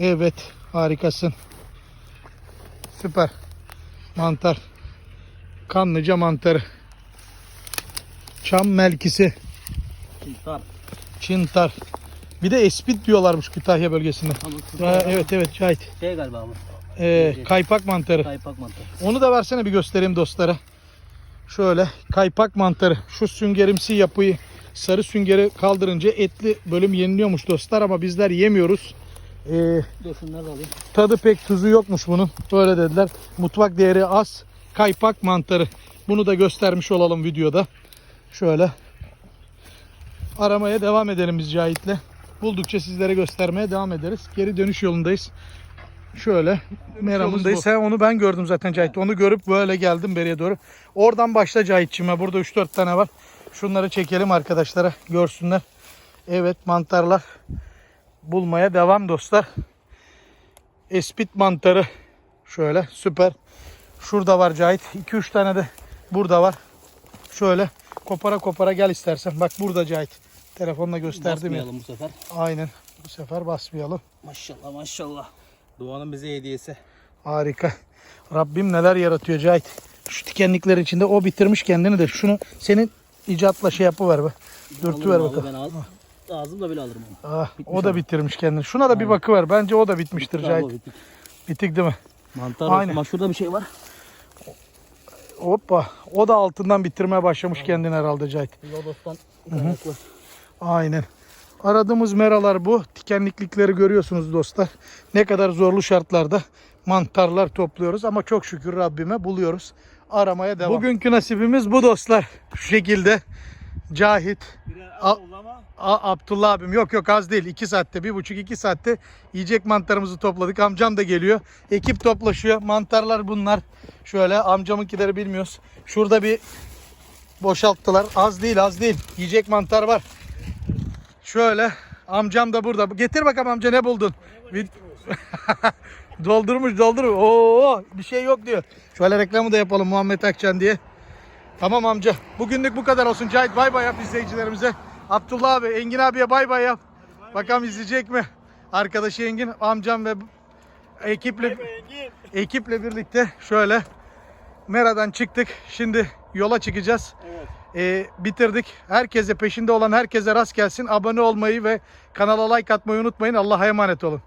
Evet harikasın. Süper. Mantar. Kanlıca mantarı. Çam melkisi. Çintar. Çintar. Bir de espit diyorlarmış Kütahya bölgesinde. Ama Ha, evet evet Cahit. Şey galiba bu. Ee, kaypak mantarı. Kaypak mantar. Onu da versene bir göstereyim dostlara. Şöyle kaypak mantarı. Şu süngerimsi yapıyı sarı süngeri kaldırınca etli bölüm yeniliyormuş dostlar ama bizler yemiyoruz. Dur şunları da alayım. tadı pek tuzu yokmuş bunun. Böyle dediler. Mutfak değeri az. Kaypak mantarı. Bunu da göstermiş olalım videoda. Şöyle. Aramaya devam edelim biz Cahit'le. Buldukça sizlere göstermeye devam ederiz. Geri dönüş yolundayız. Şöyle meramındayız. Sen onu ben gördüm zaten Cahit. Onu görüp böyle geldim beriye doğru. Oradan başla Cahit'cime. Burada 3-4 tane var. Şunları çekelim arkadaşlara görsünler. Evet mantarlar bulmaya devam dostlar. Espit mantarı. Şöyle süper. Şurada var Cahit. 2-3 tane de burada var. Şöyle kopara kopara gel istersen. Bak burada Cahit. Telefonla gösterdim ya. Basmayalım bu sefer. Aynen. Bu sefer basmayalım. Maşallah maşallah. Doğanın bize hediyesi. Harika. Rabbim neler yaratıyor Cahit. Şu dikenliklerin içinde o bitirmiş kendini de. Şunu senin icatla şey yapıver be. Alırım abi, bakalım. Ben al. Ağzımla bile alırım onu. Ah, o da bitirmiş kendini. Şuna da bir bakıver. Bence o da bitmiştir Bravo, Cahit. bitik. Bitik değil mi? Mantar Aynen. olsun. Bak şurada bir şey var. Hoppa. O da altından bitirmeye başlamış kendini herhalde Cahit. Lodos'tan kaynaklı. Aynen. Aradığımız meralar bu. Dikenliklikleri görüyorsunuz dostlar. Ne kadar zorlu şartlarda mantarlar topluyoruz ama çok şükür Rabbime buluyoruz. Aramaya devam. Bugünkü nasibimiz bu dostlar. Şu şekilde. Cahit. A- A- Abdullah abim. Yok yok az değil. 2 saatte bir buçuk iki saatte yiyecek mantarımızı topladık. Amcam da geliyor. Ekip toplaşıyor. Mantarlar bunlar. Şöyle amcamınkileri bilmiyoruz. Şurada bir boşalttılar. Az değil az değil. Yiyecek mantar var. Şöyle amcam da burada. Getir bakalım amca ne buldun? Doldurmuş doldurmuş. Oo bir şey yok diyor. Şöyle reklamı da yapalım Muhammed Akçan diye Tamam amca. Bugünlük bu kadar olsun. Cahit bay bay yap izleyicilerimize. Abdullah abi, Engin abiye bay bay yap. Bakalım izleyecek mi? Arkadaşı Engin, amcam ve ekiple ekiple birlikte şöyle Mera'dan çıktık. Şimdi yola çıkacağız. Evet. Ee, bitirdik. Herkese peşinde olan herkese rast gelsin. Abone olmayı ve kanala like atmayı unutmayın. Allah'a emanet olun.